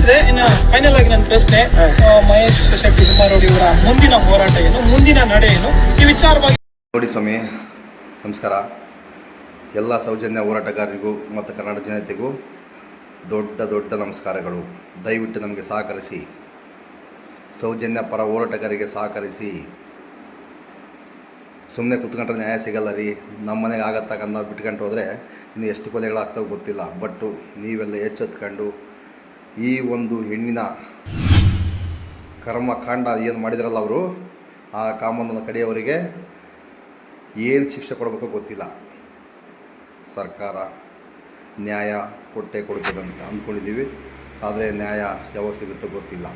ಇದೆ ಇನ್ನು ಫೈನಲ್ ಆಗಿ ನನ್ನ ಪ್ರಶ್ನೆ ಮಹೇಶ್ ಶೆಟ್ಟಿ ಕುಮಾರೋಡಿ ಅವರ ಮುಂದಿನ ಹೋರಾಟ ಏನು, ಮುಂದಿನ ನಡೆ ಏನು, ಈ ವಿಚಾರವಾಗಿ ನೋಡಿ ಸ್ವಾಮಿ, ನಮಸ್ಕಾರ. ಎಲ್ಲ ಸೌಜನ್ಯ ಹೋರಾಟಗಾರರಿಗೂ ಮತ್ತು ಕನ್ನಡ ಜನತೆಗೂ ದೊಡ್ಡ ದೊಡ್ಡ ನಮಸ್ಕಾರಗಳು. ದಯವಿಟ್ಟು ನಮಗೆ ಸಹಕರಿಸಿ, ಸೌಜನ್ಯ ಪರ ಹೋರಾಟಗಾರರಿಗೆ ಸಹಕರಿಸಿ ಸುಮ್ಮನೆ ಕುತ್ಕೊಂಡ್ರೆ ನ್ಯಾಯ ಸಿಗಲ್ಲ ರೀ, ನಮ್ಮ ಮನೆಗೆ ಆಗತ್ತಾಗ ನಾವು ಬಿಟ್ಕೊಂಡು ಹೋದರೆ ಇನ್ನು ಎಷ್ಟು ಕೊಲೆಗಳಾಗ್ತಾವೆ ಗೊತ್ತಿಲ್ಲ. ಬಟ್ಟು ನೀವೆಲ್ಲ ಎಚ್ಚೆತ್ಕೊಂಡು ಈ ಒಂದು ಹೆಣ್ಣಿನ ಕರ್ಮಕಾಂಡ ಏನು ಮಾಡಿದ್ರಲ್ಲ ಅವರು, ಆ ಕಾಮನ ಕಡೆಯವರಿಗೆ ಏನು ಶಿಕ್ಷೆ ಕೊಡಬೇಕು ಗೊತ್ತಿಲ್ಲ. ಸರ್ಕಾರ ನ್ಯಾಯ ಕೊಟ್ಟೆ ಅಂತ ಅಂದ್ಕೊಂಡಿದ್ದೀವಿ. ಆದರೆ ನ್ಯಾಯ ಯಾವಾಗ ಸಿಗುತ್ತೋ ಗೊತ್ತಿಲ್ಲ.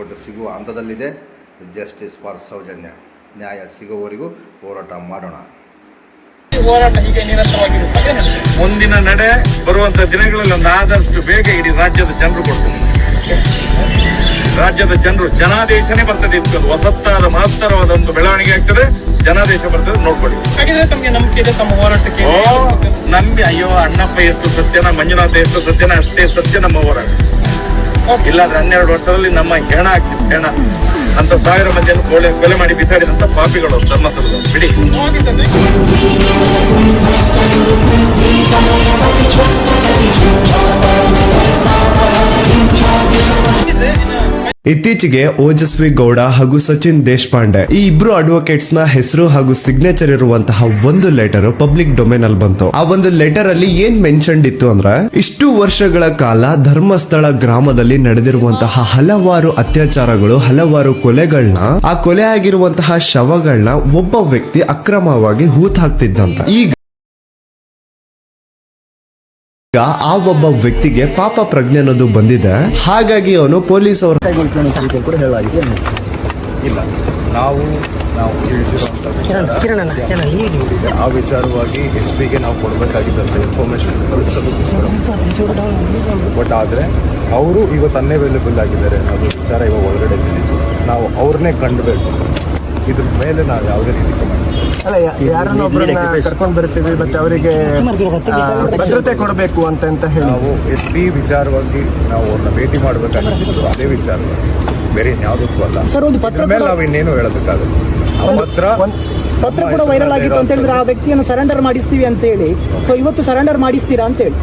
ಬಟ್ ಸಿಗುವ ಹಂತದಲ್ಲಿದೆ. Justice for Soujanya. ನ್ಯಾಯ ಸಿಗೋವರೆಗೂ ಹೋರಾಟ ಮಾಡೋಣ. ಹೋರಾಟ ಹೀಗೆ ನಿರಂತರವಾಗಿರುತ್ತೆ. ಮುಂದಿನ ನಡೆ ಬರುವಂತ ದಿನಗಳಲ್ಲಿ ಒಂದು ಆದಷ್ಟು ಬೇಗ ಇಡೀ ರಾಜ್ಯದ ಜನರು ಕೊಡ್ತಾರೆ. ರಾಜ್ಯದ ಜನರು ಜನಾದೇಶನೇ ಬರ್ತದೆ ಇದಕ್ಕೊಂದು ಹೊಸತ್ತಾದ ಮಹತ್ತರವಾದ ಒಂದು ಬೆಳವಣಿಗೆ ಆಗ್ತದೆ. ಜನಾದೇಶ ಬರ್ತದೆ ನೋಡ್ಕೊಳ್ಳಿ. ಹಾಗಿದ್ರೆ ತಮಗೆ ನಂಬಿಕೆ ಇದೆ ತಮ್ಮ ಹೋರಾಟಕ್ಕೆ? ಓ ನಂಬಿ ಅಯ್ಯೋ ಅಣ್ಣಪ್ಪ ಎಷ್ಟು ಸತ್ಯನ ಮಂಜುನಾಥ ಎಷ್ಟು ಸತ್ಯನ ಅಷ್ಟೇ ಸತ್ಯ ನಮ್ಮ ಹೋರಾಟ. ಇಲ್ಲಾಂದ್ರೆ ಹನ್ನೆರಡು ವರ್ಷದಲ್ಲಿ ನಮ್ಮ ಹೆಣ ಆಗ್ತಿತ್ತು ಹೆಣ. ಅಂತ ಸಾವಿರ ಮಂದಿಯನ್ನು ಕೊಲೆ ಕೊಲೆ ಮಾಡಿ ಬಿಸಾಡಿದಂತ ಪಾಪಿಗಳು ಧರ್ಮಸ್ಥಳದ ಬಿಡಿ. ಇತ್ತೀಚೆಗೆ ಓಜಸ್ವಿ ಗೌಡ ಹಾಗೂ ಸಚಿನ್ ದೇಶಪಾಂಡೆ ಈ ಇಬ್ರು ಅಡ್ವೊಕೇಟ್ಸ್ನ ಹೆಸರು ಹಾಗೂ ಸಿಗ್ನೇಚರ್ ಇರುವಂತಹ ಒಂದು ಲೆಟರ್ ಪಬ್ಲಿಕ್ ಡೊಮೇನ್ ಅಲ್ಲಿ ಬಂತು. ಆ ಒಂದು ಲೆಟರ್ ಅಲ್ಲಿ ಏನ್ ಮೆನ್ಷನ್ ಇತ್ತು ಅಂದ್ರೆ, ಇಷ್ಟು ವರ್ಷಗಳ ಕಾಲ ಧರ್ಮಸ್ಥಳ ಗ್ರಾಮದಲ್ಲಿ ನಡೆದಿರುವಂತಹ ಹಲವಾರು ಅತ್ಯಾಚಾರಗಳು, ಹಲವಾರು ಕೊಲೆಗಳನ್ನ ಆ ಕೊಲೆ ಆಗಿರುವಂತಹ ಶವಗಳನ್ನ ಒಬ್ಬ ವ್ಯಕ್ತಿ ಅಕ್ರಮವಾಗಿ ಹೂತ್ ಹಾಕ್ತಿದ್ದಂತ ಈಗ ಆ ಒಬ್ಬ ವ್ಯಕ್ತಿಗೆ ಪಾಪ ಪ್ರಜ್ಞೆ ಅನ್ನೋದು ಬಂದಿದೆ. ಹಾಗಾಗಿ ಅವನು ಪೊಲೀಸ್ ಅವರ ಇಲ್ಲ. ನಾವು ನಾವು ತಿಳಿಸಿರುವಂಥ. ಆ ವಿಚಾರವಾಗಿ ಎಸ್ ಪಿಗೆ ನಾವು ಕೊಡಬೇಕಾಗಿದ್ದಂಥ ಇನ್ಫಾರ್ಮೇಶನ್ ತಲುಪಿಸೋದಕ್ಕೋಸ್ಕರ ಬಟ್ ಆದರೆ ಅವರು ಇವತ್ತು ಅನ್ಅವೈಲೇಬಲ್ ಆಗಿದ್ದಾರೆ ಅದು ವಿಚಾರ ಇವಾಗ ಒಳಗಡೆ ನಾವು ಅವ್ರನ್ನೇ ಕಂಡುಬೇಕು. ಇದ್ರ ಮೇಲೆ ನಾವು ಯಾವುದೇ ರೀತಿ ಅಲ್ಲ ಯಾ- ಯಾರನ್ನ ಒಬ್ಬರನ್ನ ಕರ್ಕೊಂಡ್ ಬರ್ತೀವಿ ಮತ್ತೆ ಅವರಿಗೆ ಭದ್ರತೆ ಕೊಡಬೇಕು ಅಂತ ಅಂತ ಹೇಳಿ. ನಾವು ಎಸ್ ಪಿ ವಿಚಾರವಾಗಿ ನಾವು ಅವ್ರನ್ನ ಭೇಟಿ ಮಾಡಬೇಕಾಗಿತ್ತು. ಅದೇ ವಿಚಾರ. ಬೇರೆ ಇನ್ಯಾವುದಕ್ಕೂ ಅಲ್ಲ. ಸರ್, ಒಂದು ಪತ್ರ ಮೇಲೆ ನಾವು ಇನ್ನೇನು ಹೇಳಬೇಕಾಗುತ್ತೆ ಆ ಪತ್ರ ಪತ್ರ ಕೂಡ ವೈರಲ್ ಆಗಿತ್ತು ಅಂತ ಹೇಳಿದ್ರೆ ಆ ವ್ಯಕ್ತಿಯನ್ನು ಸರೆಂಡರ್ ಮಾಡಿಸ್ತೀವಿ ಅಂತ ಹೇಳಿ. ಸೊ ಇವತ್ತು ಸರೆಂಡರ್ ಮಾಡಿಸ್ತೀರಾ ಅಂತ ಹೇಳಿ.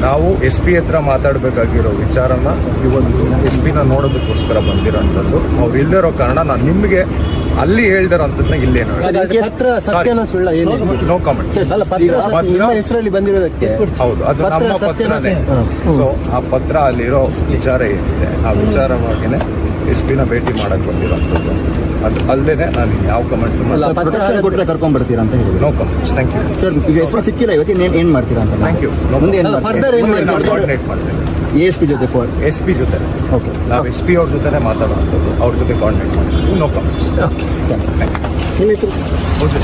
ನಾವು ಎಸ್ ಪಿ ಹತ್ರ ಮಾತಾಡಬೇಕಾಗಿರೋ ವಿಚಾರನ ಇವತ್ತು ಎಸ್ ಪಿನ ನೋಡೋದಕ್ಕೋಸ್ಕರ ಬಂದಿರೋಂಥದ್ದು. ಅವ್ರು ಇರೋ ಕಾರಣ ನಾನು ನಿಮಗೆ ಅಲ್ಲಿ ಹೇಳ್ದಿರೋಂಥದ್ದನ್ನ ಇಲ್ಲೇನು ಪತ್ರ ಸತ್ಯನ ಸುಳ್ಳ ಏನು ನೋ ಕಾಮೆಂಟ್ ಅಲ್ಲ ಪತ್ರ ನಿಮ್ಮ ಹೆಸರಲ್ಲಿ ಬಂದಿರೋದಕ್ಕೆ. ಹೌದು ಅದು ಪತ್ರ ನಮ್ಮ ಪತ್ರನೇ. ಸೊ ಆ ಪತ್ರ ಅಲ್ಲಿರೋ ವಿಚಾರ ಏನಿದೆ ಆ ವಿಚಾರವಾಗಿನೇ ಎಸ್ ಪಿನ ಭೇಟಿ ಮಾಡಕ್ ಬಂದಿರೋಂಥದ್ದು ಅದು ಅಲ್ಲದೆ ನಾನು ಯಾವ ಕಮೆಂಟ್ ಪ್ರೊಟೆಕ್ಷನ್ ಕೊಟ್ಟರೆ ಕರ್ಕೊಂಡ್ ಬರ್ತೀರಾ ಅಂತ ಹೇಳಿ no comments thank you sir ಈಗ ಹೆಸರು ಸಿಕ್ಕಿಲ್ಲ ಇವತ್ತು ನೀನು ಏನು ಮಾಡ್ತೀರಾ ಅಂತ ಥ್ಯಾಂಕ್ ಯು ಮುಂದೆ ಏನು? ಕೋಆರ್ಡಿನೇಟ್ ಮಾಡ್ತೇನೆ ಎಸ್ ಪಿ ಜೊತೆ ಫೋರ್ ಎಸ್ ಪಿ ಜೊತೆ. ಓಕೆ ನಾವು ಎಸ್ ಪಿ ಅವ್ರ ಜೊತೆನೇ ಮಾತಾಡೋದು ಅವ್ರ ಜೊತೆ ಕಾಂಟ್ಯಾಕ್ಟ್ ಮಾಡ್ತೀವಿ. ನೋ ಕಮೆಂಟ್ಸ್ ನಿಮ್ಮ ಹೆಸರು? ಓಕೆ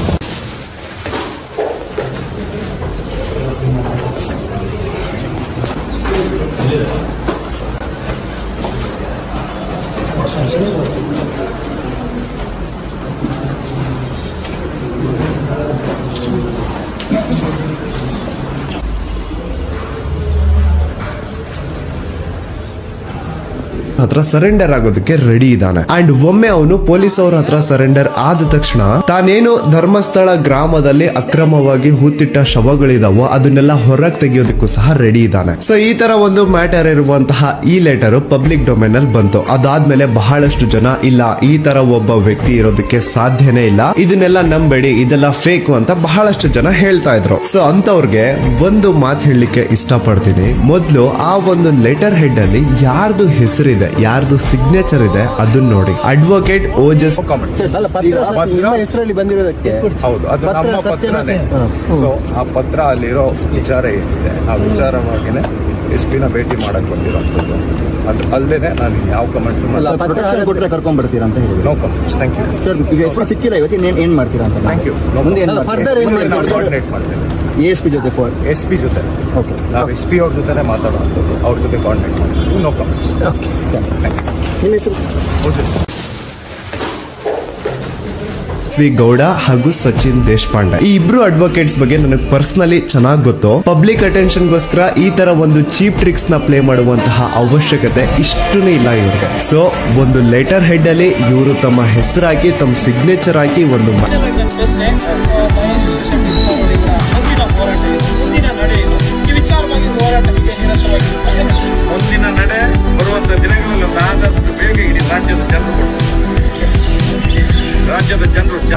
ಹತ್ರ ಸರೆಂಡರ್ ಆಗೋದಕ್ಕೆ ರೆಡಿ ಇದ್ದಾನೆ. ಅಂಡ್ ಒಮ್ಮೆ ಅವನು ಪೊಲೀಸ್ ಅವ್ರ ಹತ್ರ ಸರೆಂಡರ್ ಆದ ತಕ್ಷಣ ತಾನೇನು ಧರ್ಮಸ್ಥಳ ಗ್ರಾಮದಲ್ಲಿ ಅಕ್ರಮವಾಗಿ ಹೂತಿಟ್ಟ ಶವಗಳಿದಾವೋ ಅದನ್ನೆಲ್ಲ ಹೊರಗೆ ತೆಗೆಯೋದಕ್ಕೂ ಸಹ ರೆಡಿ ಇದ್ದಾನೆ. ಸೊ ಈ ತರ ಒಂದು ಮ್ಯಾಟರ್ ಇರುವಂತಹ ಈ ಲೆಟರ್ ಪಬ್ಲಿಕ್ ಡೊಮೇನ್ ಅಲ್ಲಿ ಬಂತು. ಅದಾದ್ಮೇಲೆ ಬಹಳಷ್ಟು ಜನ ಇಲ್ಲ, ಈ ತರ ಒಬ್ಬ ವ್ಯಕ್ತಿ ಇರೋದಕ್ಕೆ ಸಾಧ್ಯನೇ ಇಲ್ಲ. ಇದನ್ನೆಲ್ಲ ನಂಬೇಡಿ, ಇದೆಲ್ಲ ಫೇಕ್ ಅಂತ ಬಹಳಷ್ಟು ಜನ ಹೇಳ್ತಾ ಇದ್ರು. ಸೊ ಅಂತವ್ರಿಗೆ ಒಂದು ಮಾತು ಹೇಳಲಿಕ್ಕೆ ಇಷ್ಟಪಡ್ತೀನಿ. ಮೊದಲು ಆ ಒಂದು ಲೆಟರ್ ಹೆಡ್ ಅಲ್ಲಿ ಯಾರ್ದು ಹೆಸರಿದೆ? ಯಾರ್ದು ಸಿಗ್ನೇಚರ್ ಇದೆ ಅದನ್ನ ನೋಡಿ. ಅಡ್ವೊಕೇಟ್ ಓಜಸ್ ಹೆಸರಲ್ಲಿ ಬಂದಿರೋದಕ್ಕೆ. ಹೌದು ಅದು ನಮ್ಮ ಪತ್ರನೇ. ಸೊ ಆ ಪತ್ರ ಅಲ್ಲಿರೋ ವಿಚಾರ ಏನಿದೆ ಆ ವಿಚಾರವಾಗಿನೇ ಎಸ್ ಪಿನ ಭೇಟಿ ಮಾಡಕ್ ಬಂದಿರೋ ಅದು ಅಲ್ಲದೆ ನಾನು ಯಾವ ಕಮೆಂಟ್ ಕೊಟ್ಟರೆ ಕರ್ಕೊಂಡ್ ಬರ್ತೀರಾ ಅಂತ ಹೇಳಿ no comments thank you sir ಈಗ ಹೆಸರು ಸಿಕ್ಕಿಲ್ಲ ಇವತ್ತು ಏನ್ ಏನ್ ಮಾಡ್ತೀರಾ? ಅಂತ ಥ್ಯಾಂಕ್ ಯು ಮುಂದೆ? ಕೋಆರ್ಡಿನೇಟ್ ಮಾಡ್ತೇನೆ ಎಸ್ ಪಿ ಜೊತೆ ಫೋನ್ ಎಸ್ ಪಿ ಜೊತೆ. ಓಕೆ ನಾವು ಎಸ್ ಪಿ ಅವ್ರ ಜೊತೆನೇ ಮಾತಾಡೋದು. ಅವ್ರ ಜೊತೆ ಕಾಂಟ್ಯಾಕ್ಟ್ ಮಾಡ್ತೀವಿ ನೋ ಕಮೆಂಟ್ಸ್ ನಿಮ್ಮ ಹೆಸರು? ಓಕೆ ಪೃಥ್ವಿ ಗೌಡ ಹಾಗೂ ಸಚಿನ್ ದೇಶಪಾಂಡೆ. ಈ ಇಬ್ರು ಅಡ್ವೊಕೇಟ್ಸ್ ಬಗ್ಗೆ ನನಗೆ ಪರ್ಸನಲಿ ಚೆನ್ನಾಗಿ ಗೊತ್ತು. ಪಬ್ಲಿಕ್ ಅಟೆನ್ಷನ್ಗೋಸ್ಕರ ಈ ತರ ಒಂದು ಚೀಪ್ ಟ್ರಿಕ್ಸ್ನ ಪ್ಲೇ ಮಾಡುವಂತಹ ಅವಶ್ಯಕತೆ ಇಷ್ಟೂ ಇಲ್ಲ ಇವ್ರಿಗೆ. ಸೊ ಒಂದು ಲೆಟರ್ ಹೆಡ್ ಅಲ್ಲಿ ಇವರು ತಮ್ಮ ಹೆಸರಾಕಿ ತಮ್ಮ ಸಿಗ್ನೇಚರ್ ಹಾಕಿ ಒಂದು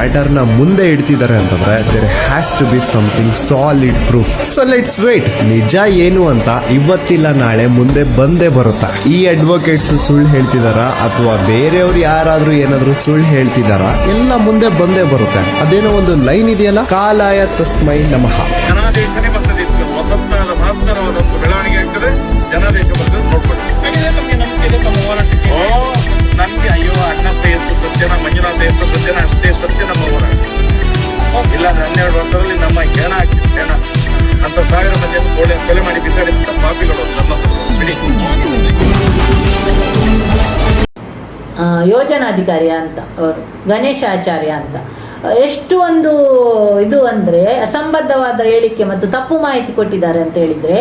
ಜನರು ಮ್ಯಾಟರ್ನ ಮುಂದೆ ಇಡ್ತಿದ್ದಾರೆ ಅಂತಂದ್ರೆ there has to be something solid proof so let's wait ನಿಜ ಏನು ಅಂತ ಇವತ್ತಿಲ್ಲ ನಾಳೆ ಮುಂದೆ ಬಂದೇ ಬರುತ್ತಾ. ಈ ಅಡ್ವೊಕೇಟ್ಸ್ ಸುಳ್ಳು ಹೇಳ್ತಿದಾರ ಅಥವಾ ಬೇರೆಯವ್ರು ಯಾರಾದ್ರೂ ಏನಾದ್ರೂ ಸುಳ್ಳು ಹೇಳ್ತಿದಾರ? ಎಲ್ಲ ಮುಂದೆ ಬಂದೇ ಬರುತ್ತೆ. ಅದೇನೋ ಒಂದು ಲೈನ್ ಇದೆಯಲ್ಲ? ಕಾಲಾಯ ತಸ್ಮೈ ನಮಃ. ಬೆಳವಣಿಗೆ ಆಗ್ತದೆ. ಜನಾದೇಶ ನನ್ಗೆ ಅಯ್ಯೋ ಅಣ್ಣತೆ ಎಷ್ಟು ಸತ್ಯನ ಮಂಜುನಾಥ ಎಷ್ಟು ಸತ್ಯನ ಅಷ್ಟೇ ಸತ್ಯ, ನಮ್ಮ ಇಲ್ಲ ಹನ್ನೆರಡು ವರ್ಷದಲ್ಲಿ ನಮ್ಮ ಹೆಣ ಆಗ್ತಿತ್ತು ಅಂತ ಸಾವಿರ ಮಂದಿಯನ್ನು ಕೊಲೆ ಕೊಲೆ ಮಾಡಿ ಬಿಸಾಡಿದ ಪಾಪಿಗಳು, ನಮ್ಮ ಬಿಡಿ. ಯೋಜನಾಧಿಕಾರಿ ಅಂತ, ಅವರು ಗಣೇಶ ಆಚಾರ್ಯ ಅಂತ. ಎಷ್ಟು ಒಂದು ಇದು ಅಂದರೆ ಅಸಂಬದ್ಧವಾದ ಹೇಳಿಕೆ ಮತ್ತು ತಪ್ಪು ಮಾಹಿತಿ ಕೊಟ್ಟಿದ್ದಾರೆ ಅಂತ ಹೇಳಿದರೆ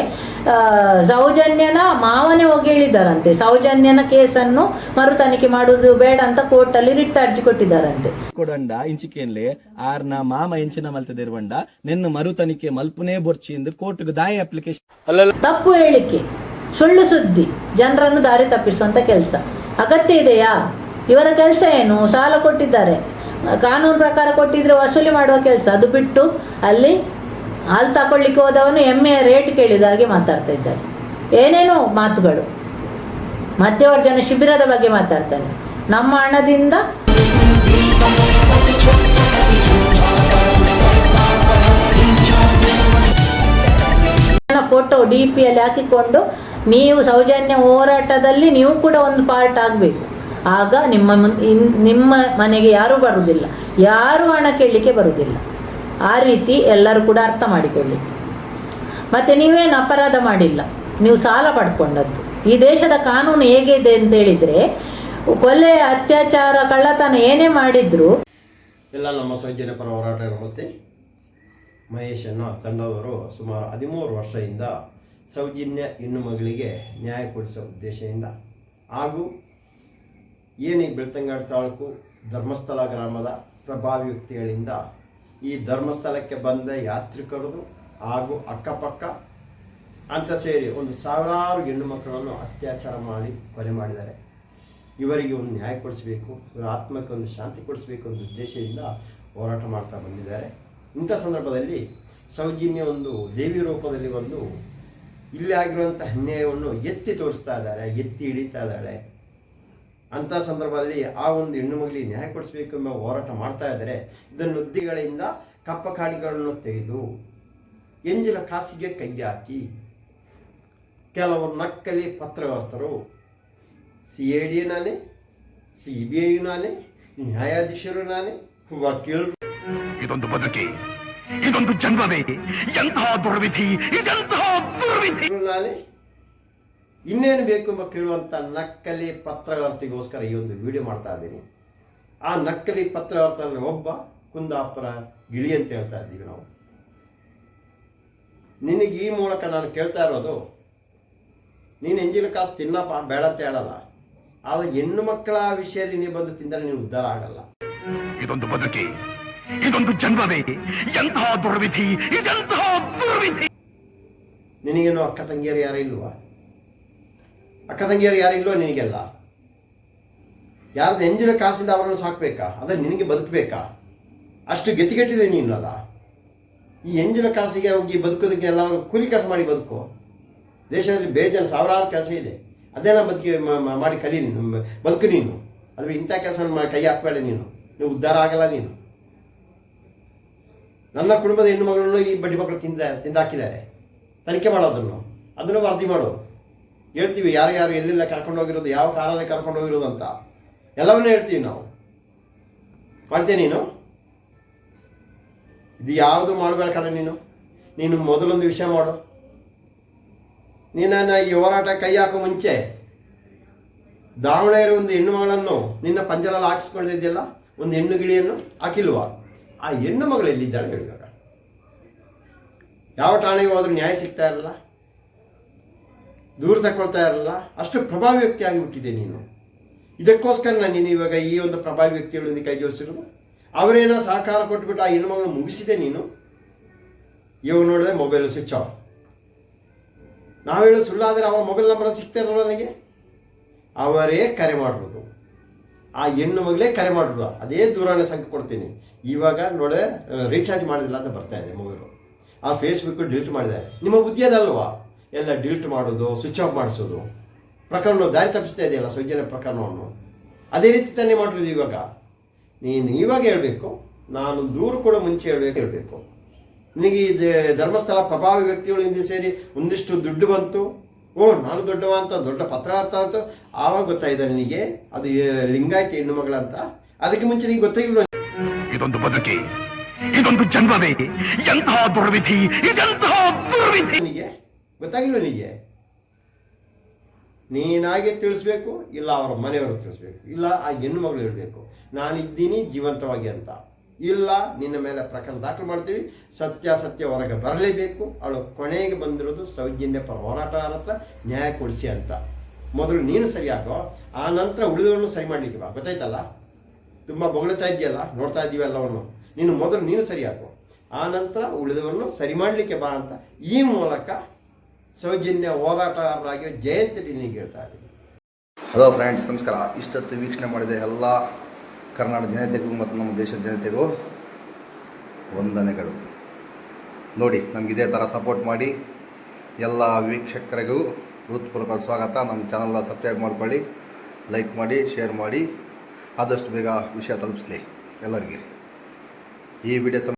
ಸೌಜನ್ಯನ ಮಾವನೇ ಹೋಗಿ ಹೇಳಿದಾರಂತೆ ಸೌಜನ್ಯನ ಕೇಸನ್ನು ಮರು ತನಿಖೆ ಮಾಡುವುದು ಬೇಡ ಅಂತ ಕೋರ್ಟಲ್ಲಿ ರಿಟ್ ಅರ್ಜಿ ಕೊಟ್ಟಿದ್ದಾರಂತೆ ಕೊಡಂಡ ಇಂಚಿಕೆನ್ಲೆ ಆರ್ನ ಮಾಮ ಎಂಚಿನ ಮಲ್ತದಿರುವಂಡ ನಿನ್ನ ಮರು ತನಿಖೆ ಮಲ್ಪುನೇ ಬೊರ್ಚಿ ಎಂದು ಕೋರ್ಟ್ಗೆ ದಾಯಿ ಅಪ್ಲಿಕೇಶನ್ ತಪ್ಪು ಹೇಳಿಕೆ ಸುಳ್ಳು ಸುದ್ದಿ ಜನರನ್ನು ದಾರಿ ತಪ್ಪಿಸುವಂತ ಕೆಲಸ. ಅಗತ್ಯ ಇದೆಯಾ? ಇವರ ಕೆಲಸ ಏನು? ಸಾಲ ಕೊಟ್ಟಿದ್ದಾರೆ. ಕಾನೂನು ಪ್ರಕಾರ ಕೊಟ್ಟಿದ್ರೆ ವಸೂಲಿ ಮಾಡುವ ಕೆಲಸ. ಅದು ಬಿಟ್ಟು ಅಲ್ಲಿ ಹಾಲು ತಗೊಳ್ಳಿಕ್ಕೆ ಹೋದವನು ಎಮ್ಮೆಯ ರೇಟ್ ಕೇಳಿದ ಹಾಗೆ ಮಾತಾಡ್ತಾ ಇದ್ದಾರೆ. ಏನೇನೋ ಮಾತುಗಳು. ಮಧ್ಯವರ್ಜನ ಶಿಬಿರದ ಬಗ್ಗೆ ಮಾತಾಡ್ತಾನೆ. ನಮ್ಮ ಹಣದಿಂದ ಫೋಟೋ ಡಿ ಪಿಯಲ್ಲಿ ಹಾಕಿಕೊಂಡು ನೀವು ಸೌಜನ್ಯ ಹೋರಾಟದಲ್ಲಿ ನೀವು ಕೂಡ ಒಂದು ಪಾರ್ಟ್ ಆಗಬೇಕು. ಆಗ ನಿಮ್ಮ ನಿಮ್ಮ ಮನೆಗೆ ಯಾರೂ ಬರುವುದಿಲ್ಲ ಯಾರು ಹಣ ಕೇಳಲಿಕ್ಕೆ ಬರುವುದಿಲ್ಲ ಆ ರೀತಿ ಎಲ್ಲರೂ ಕೂಡ ಅರ್ಥ ಮಾಡಿಕೊಳ್ಳಿ. ಮತ್ತೆ ನೀವೇನು ಅಪರಾಧ ಮಾಡಿಲ್ಲ. ನೀವು ಸಾಲ ಪಡ್ಕೊಂಡದ್ದು. ಈ ದೇಶದ ಕಾನೂನು ಹೇಗಿದೆ ಅಂತ ಹೇಳಿದ್ರೆ, ಕೊಲೆ, ಅತ್ಯಾಚಾರ, ಕಳ್ಳತನ ಏನೇ ಮಾಡಿದ್ರು ಎಲ್ಲ ನಮ್ಮ ಸೌಜನ್ಯ ಪರ ಹೋರಾಟ ನಮಸ್ತೆ. ಮಹೇಶ್ ಅನ್ನೋ ತಂಡದವರು ಸುಮಾರು ಹದಿಮೂರು ವರ್ಷದಿಂದ ಸೌಜನ್ಯ ಹೆಣ್ಣು ಮಗಳಿಗೆ ನ್ಯಾಯ ಕೊಡಿಸೋ ಉದ್ದೇಶದಿಂದ ಹಾಗೂ ಏನೇ ಬೆಳ್ತಂಗಾಡು ತಾಲೂಕು ಧರ್ಮಸ್ಥಳ ಗ್ರಾಮದ ಪ್ರಭಾವಿ ವ್ಯಕ್ತಿಗಳಿಂದ ಈ ಧರ್ಮಸ್ಥಳಕ್ಕೆ ಬಂದ ಯಾತ್ರಿಕರದು ಹಾಗೂ ಅಕ್ಕಪಕ್ಕ ಅಂತ ಸೇರಿ ಒಂದು ಸಾವಿರಾರು ಹೆಣ್ಣು ಮಕ್ಕಳನ್ನು ಅತ್ಯಾಚಾರ ಮಾಡಿ ಕೊಲೆ ಮಾಡಿದ್ದಾರೆ. ಇವರಿಗೆ ಒಂದು ನ್ಯಾಯ ಕೊಡಿಸಬೇಕು, ಇವರ ಆತ್ಮಕ್ಕೆ ಒಂದು ಶಾಂತಿ ಕೊಡಿಸಬೇಕು ಅನ್ನೋ ಉದ್ದೇಶದಿಂದ ಹೋರಾಟ ಮಾಡ್ತಾ ಬಂದಿದ್ದಾರೆ. ಇಂಥ ಸಂದರ್ಭದಲ್ಲಿ ಸೌಜನ್ಯ ಒಂದು ದೇವಿ ರೂಪದಲ್ಲಿ ಒಂದು ಇಲ್ಲಿ ಆಗಿರುವಂಥ ಅನ್ಯಾಯವನ್ನು ಎತ್ತಿ ತೋರಿಸ್ತಾ ಇದ್ದಾರೆ, ಎತ್ತಿ ಹಿಡಿತಾ ಇದ್ದಾಳೆ ಅಂಥ ಸಂದರ್ಭದಲ್ಲಿ ಆ ಒಂದು ಹೆಣ್ಣು ಮಗಳಿಗೆ ನ್ಯಾಯ ಕೊಡಿಸಬೇಕು ಎಂಬ ಹೋರಾಟ ಮಾಡ್ತಾ ಇದ್ದಾರೆ ಇದನ್ನು ಉದ್ದಿಗಳಿಂದ ಕಪ್ಪ ಕಾಡಿಗಳನ್ನು ತೆಗೆದು ಎಂಜಿನ ಕಾಸಿಗೆ ಕೈ ಹಾಕಿ ಕೆಲವರು ನಕ್ಕಲಿ ಪತ್ರಕರ್ತರು ಸಿ ಎ ಡಿ ನಾನೇ ಸಿ ಬಿ ಐ ನಾನೇ ನ್ಯಾಯಾಧೀಶರು ನಾನೇ ವಕೀಲರು. ಇದೊಂದು ಬದುಕಿ ಇದೊಂದು ಜನ್ಮವೇ ಎಂತಹ ದುರ್ವಿಧಿ ಇದೆಂತಹ ದುರ್ವಿಧಿ. ನಾನೇ ಇನ್ನೇನು ಬೇಕು ಎಂಬ ಕೇಳುವಂಥ ನಕ್ಕಲಿ ಪತ್ರಕರ್ತಿಗೋಸ್ಕರ ಈ ಒಂದು ವಿಡಿಯೋ ಮಾಡ್ತಾ ಇದ್ದೀನಿ. ಆ ನಕ್ಕಲಿ ಪತ್ರಕರ್ತರಲ್ಲಿ ಒಬ್ಬ ಕುಂದಾಪುರ ಗಿಳಿ ಅಂತ ಹೇಳ್ತಾ ಇದ್ದೀವಿ ನಾವು. ನಿನಗೆ ಈ ಮೂಲಕ ನಾನು ಕೇಳ್ತಾ ಇರೋದು ನೀನು ಎಂಜಿನ ಕಾಸು ತಿನ್ನಪ್ಪ ಬೇಡ ಅಂತ ಹೇಳಲ್ಲ. ಆದರೆ ಹೆಣ್ಣು ಮಕ್ಕಳ ವಿಷಯದಲ್ಲಿ ನೀವು ಬಂದು ತಿಂದರೆ ನೀವು ಉದ್ಧಾರ ಆಗಲ್ಲ. ಇದೊಂದು ಬದುಕಿ ಇದೊಂದು ಜನ್ಮವೇ ಎಂತಹ ದುರ್ವಿಧಿ ಇದೆಂತಹ ದುರ್ವಿಧಿ. ನಿನಗೇನು ಅಕ್ಕ ತಂಗಿಯರು ಯಾರು ಇಲ್ವಾ? ಅಕ್ಕ ತಂಗಿಯರು ಯಾರು ಇಲ್ವೋ ನಿನಗೆಲ್ಲ. ಯಾರ್ದು ಎಂಜಿನ ಕಾಸಿಂದ ಅವರನ್ನು ಸಾಕ್ಬೇಕಾ? ಅದೇ ನಿನಗೆ ಬದುಕಬೇಕಾ? ಅಷ್ಟು ಗತಿಗೆಟ್ಟಿದೆ ನೀನಲ್ಲ ಈ ಎಂಜಿನ ಕಾಸಿಗೆ ಹೋಗಿ ಬದುಕೋದಕ್ಕೆ ಎಲ್ಲ ಕೂಲಿ ಕೆಲಸ ಮಾಡಿ ಬದುಕು. ದೇಶದಲ್ಲಿ ಬೇಜಾನ್ ಸಾವಿರಾರು ಕೆಲಸ ಇದೆ. ಅದೆಲ್ಲ ಬದುಕಿ ಮಾಡಿ ಕಲಿ ನೀನು ಬದುಕು ನೀನು. ಅದ್ರ ಇಂಥ ಕೆಲಸವನ್ನು ಮಾಡಿ ಕೈ ಹಾಕಬೇಡ ನೀನು. ನೀವು ಉದ್ಧಾರ ಆಗಲ್ಲ ನೀನು. ನನ್ನ ಕುಟುಂಬದ ಹೆಣ್ಣು ಮಗಳನ್ನು ಈ ಬಡ್ಡಿ ಮಕ್ಕಳು ತಿಂದ, ತಿಂದಾಕಿದ್ದಾರೆ. ತನಿಖೆ ಮಾಡೋದನ್ನು ಅದನ್ನು ವರದಿ ಮಾಡು. ಹೇಳ್ತೀವಿ, ಯಾರು ಯಾರು ಎಲ್ಲೆಲ್ಲ ಕರ್ಕೊಂಡು ಹೋಗಿರೋದು, ಯಾವ ಕಾರಲ್ಲಿ ಕರ್ಕೊಂಡು ಹೋಗಿರೋದು ಅಂತ. ಎಲ್ಲವನ್ನೂ ಹೇಳ್ತೀವಿ ನಾವು. ಮಾಡ್ತೀಯ ನೀನು? ಇದು ಯಾವುದು ಮಾಡಬೇಕಾದ್ರೆ ನೀನು? ನೀನು ಮೊದಲೊಂದು ವಿಷಯ ಮಾಡು. ನಿನ್ನ ಈ ಹೋರಾಟ ಕೈ ಹಾಕೋ ಮುಂಚೆ ದಾವಣಗೆರೆ ಒಂದು ಹೆಣ್ಣು ಮಗಳನ್ನು ನಿನ್ನ ಪಂಜರಲ್ಲಿ ಹಾಕಿಸ್ಕೊಂಡಿದ್ಯಲ್ಲ? ಒಂದು ಹೆಣ್ಣು ಗಿಳಿಯನ್ನು ಹಾಕಿಲ್ವಾ? ಆ ಹೆಣ್ಣು ಮಗಳು ಎಲ್ಲಿದ್ದಾಳೆ ಹೇಳಿದಾಗ. ಯಾವ ಠಾಣೆಗೆ ಹೋದ್ರೂ ನ್ಯಾಯ ಸಿಗ್ತಾ ಇರಲ್ಲ? ದೂರ ತಗೊಳ್ತಾ ಇರಲ್ಲ, ಅಷ್ಟು ಪ್ರಭಾವಿ ವ್ಯಕ್ತಿ ಆಗಿಬಿಟ್ಟಿದೆ ನೀನು. ಇದಕ್ಕೋಸ್ಕರ ನಾನು ನೀನು ಇವಾಗ ಈ ಒಂದು ಪ್ರಭಾವಿ ವ್ಯಕ್ತಿಗಳೊಂದಿಗೆ ಕೈ ಜೋಡಿಸಿರೋದು. ಅವರೇನೋ ಸಹಕಾರ ಕೊಟ್ಬಿಟ್ಟು ಆ ಹೆಣ್ಮಗಳು ಮುಗಿಸಿದೆ ನೀನು. ಇವಾಗ ನೋಡಿದ್ರೆ ಮೊಬೈಲ್ ಸ್ವಿಚ್ ಆಫ್ ನಾವು ಹೇಳೋ ಸುಳ್ಳಾದರೆ ಅವರ ಮೊಬೈಲ್ ನಂಬರ್ ಸಿಗ್ತಾ ಇರಲ್ಲ ನನಗೆ? ಅವರೇ ಕರೆ ಮಾಡಿರೋದು ಆ ಹೆಣ್ಣು ಮಗಳೇ ಕರೆ ಮಾಡಿರೋದು ಅದೇ ದೂರವಾಣಿ ಸಂಖ್ಯೆ ಕೊಡ್ತೀನಿ. ಇವಾಗ ನೋಡಿದ್ರೆ ರೀಚಾರ್ಜ್ ಮಾಡಿದಿಲ್ಲ ಅಂತ ಬರ್ತಾ ಇದೆ ಮೊಬೈಲು ಆ ಫೇಸ್ಬುಕ್ ಡಿಲೀಟ್ ಮಾಡಿದ್ದಾರೆ. ನಿಮ್ಮ ಬುದ್ಧಿ ಅದಲ್ವಾ? ಎಲ್ಲ ಡಿಲೀಟ್ ಮಾಡೋದು ಸ್ವಿಚ್ ಆಫ್ ಮಾಡಿಸೋದು. ಪ್ರಕರಣ ದಾರಿ ತಪ್ಪಿಸ್ತಾ ಇದೆಯಲ್ಲ ಸೌಜನ್ಯ ಪ್ರಕರಣವನ್ನು. ಅದೇ ರೀತಿ ತಾನೇ ಮಾಡಿರೋದು ಇವಾಗ. ನೀನು ಇವಾಗ ಹೇಳಬೇಕು ನಾನು ದೂರು ಕೂಡ ಮುಂಚೆ ಹೇಳಬೇಕು ಹೇಳಬೇಕು. ನಿನಗೆ ಈ ಧರ್ಮಸ್ಥಳ ಪ್ರಭಾವಿ ವ್ಯಕ್ತಿಗಳು ಹಿಂದೆ ಸೇರಿ ಒಂದಿಷ್ಟು ದುಡ್ಡು ಬಂತು. ಓ ನಾನು ದೊಡ್ಡವ ಅಂತ ದೊಡ್ಡ ಪತ್ರಕರ್ತ ಅಂತ ಆವಾಗ ಗೊತ್ತಾಯಿದೆ ನಿನಗೆ? ಅದು ಲಿಂಗಾಯತ ಹೆಣ್ಣು ಮಗಳಂತ ಅದಕ್ಕೆ ಮುಂಚೆ ನಿಂಗೆ ಗೊತ್ತಾಗಿಲ್ಲ ಇದೊಂದು ಬದುಕಿ ಇದೊಂದು ಜನ್ಮವೇ. ಎಂತಹ ದುರ್ವಿಧಿ ಇದೆಂತಹ ದುರ್ವಿಧಿ. ನಿನಗೆ? ಗೊತ್ತಾಗಿಲ್ವ ನಿನಗೆ ನೀನಾಗೆ ತಿಳಿಸ್ಬೇಕು, ಇಲ್ಲ ಅವರ ಮನೆಯವರು ತಿಳಿಸ್ಬೇಕು, ಇಲ್ಲ ಆ ಹೆಣ್ಣು ಮಗಳು ಹೇಳಬೇಕು. ನಾನಿದ್ದೀನಿ ಜೀವಂತವಾಗಿ ಅಂತ. ಇಲ್ಲ, ನಿನ್ನ ಮೇಲೆ ಪ್ರಕರಣ ದಾಖಲು ಮಾಡ್ತೀವಿ, ಸತ್ಯ ಸತ್ಯ ಹೊರಗೆ ಬರಲೇಬೇಕು. ಅವಳು ಕೊನೆಗೆ ಬಂದಿರೋದು ಸೌಜನ್ಯ ಪರ ಹೋರಾಟಗಾರ ಹತ್ರ ನ್ಯಾಯ ಕೊಡಿಸಿ ಅಂತ. ಮೊದಲು ನೀನು ಸರಿಯಾಗೋ, ಆ ನಂತರ ಉಳಿದವರನ್ನು ಸರಿ ಮಾಡಲಿಕ್ಕೆ ಬಾ. ಗೊತ್ತಾಯ್ತಲ್ಲ? ತುಂಬ ಬೊಗಳ್ತಾ ಇದೆಯಲ್ಲ ನೋಡ್ತಾ ಇದ್ದೀವಿ ಎಲ್ಲವನ್ನು ನೀನು ಮೊದಲು ನೀನು ಸರಿಯಾಗು. ಆ ನಂತರ ಉಳಿದವರನ್ನು ಸರಿ ಮಾಡಲಿಕ್ಕೆ ಬಾ ಅಂತ ಈ ಮೂಲಕ ಸೌಜನ್ಯ ಹೋರಾಟಗಾರರಾಗಿ ಜಯಂತಿ ನಿನಗೆ ಹೇಳ್ತಾ ಇದ್ದೀನಿ. ಹಲೋ ಫ್ರೆಂಡ್ಸ್ ನಮಸ್ಕಾರ. ಇಷ್ಟೊತ್ತು ವೀಕ್ಷಣೆ ಮಾಡಿದ ಎಲ್ಲ ಕರ್ನಾಟಕ ಜನತೆಗೂ ಮತ್ತು ನಮ್ಮ ದೇಶದ ಜನತೆಗೂ ವಂದನೆಗಳು. ನೋಡಿ, ನಮ್ಗೆ ಇದೇ ಥರ ಸಪೋರ್ಟ್ ಮಾಡಿ ಎಲ್ಲ ವೀಕ್ಷಕರಿಗೂ ಹೃತ್ಪೂರ್ವಕ ಸ್ವಾಗತ. ನಮ್ಮ ಚಾನಲ್ನ ಸಬ್ಸ್ಕ್ರೈಬ್ ಮಾಡ್ಕೊಳ್ಳಿ ಲೈಕ್ ಮಾಡಿ ಶೇರ್ ಮಾಡಿ. ಆದಷ್ಟು ಬೇಗ ವಿಷಯ ತಲುಪಿಸ್ಲಿ ಎಲ್ಲರಿಗೆ. ಈ ವಿಡಿಯೋ